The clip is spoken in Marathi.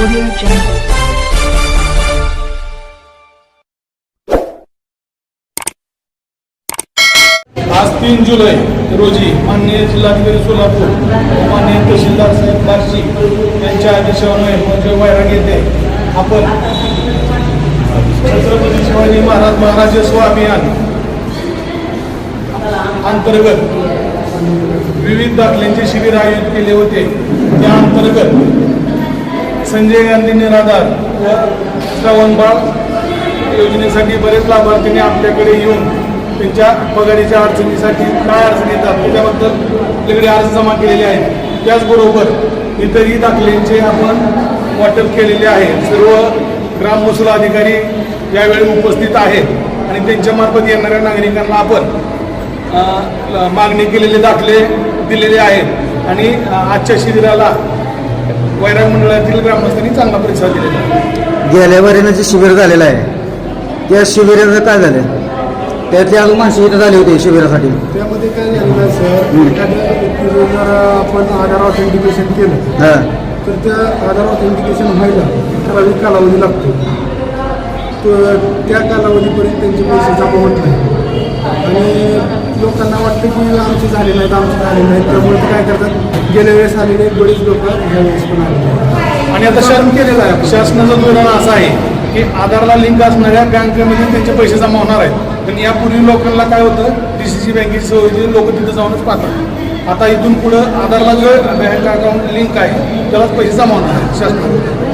Audio Jungle. आज तीन जुलै रोजी माननीय जिल्हाधिकारी सोलापूर व माननीय तहसीलदार साहेब बार्शी यांच्या आदेशामुळे म्हणजे वैराग येथे आपण छत्रपती शिवाजी महाराज महाराजस्व अभियान अंतर्गत विविध दाखल्यांचे शिबिर आयोजित केले होते त्या अंतर्गत संजय गांधी निराधार व श्रवणबाळ योजनेसाठी बरेच लाभार्थींनी आपल्याकडे येऊन त्यांच्या पगारीच्या अडचणीसाठी काय अडचणी येतात त्याच्याबद्दल आपल्याकडे अर्ज जमा केलेले आहेत. त्याचबरोबर इतरही दाखल्यांचे आपण वाटप केलेले आहे. सर्व ग्राम महसूल अधिकारी यावेळी उपस्थित आहेत आणि त्यांच्यामार्फत येणाऱ्या नागरिकांना आपण मागणी केलेले दाखले दिलेले आहेत. आणि आजच्या शिबिराला वैराग मंडळातील ग्रामस्थांनी चांगला प्रतिसाद दिलेला गेल्या वारीनं जे शिबिर झालेलं आहे त्या शिबिराचं काय झालं त्यातली अजून माणसं इथं झाली होती शिबिरासाठी. त्यामध्ये काय झालेलं सर? एखाद्या जर आपण आधार ऑथेंटिकेशन केलं हां. तर त्या आधार ऑथेंटिकेशन व्हायला ठराविक कालावधी लागतो. तर त्या कालावधीपर्यंत त्यांचे पैसे जमा होत नाही आणि त्यांना वाटतं की आमचे झाले नाहीत आमचे झाले नाहीत त्यामुळे ते काय करतात? गेल्या वेळेस आलेले बरीच लोक ह्या वेळेस पण आले आणि आता शासन केलेलं आहे. शासनाचा शासनाचं धोरण असं आहे की आधारला लिंक असणाऱ्या बँकेमध्ये त्यांचे पैसे जमा होणार आहेत. पण यापूर्वी लोकांना काय होतं? डी सी सी बँकेची सोय होती. लोक तिथं जाऊनच पाहतात. आता इथून पुढं आधारला जो बँक अकाउंट लिंक आहे त्यालाच पैसे जमा होणार आहेत शासनाला.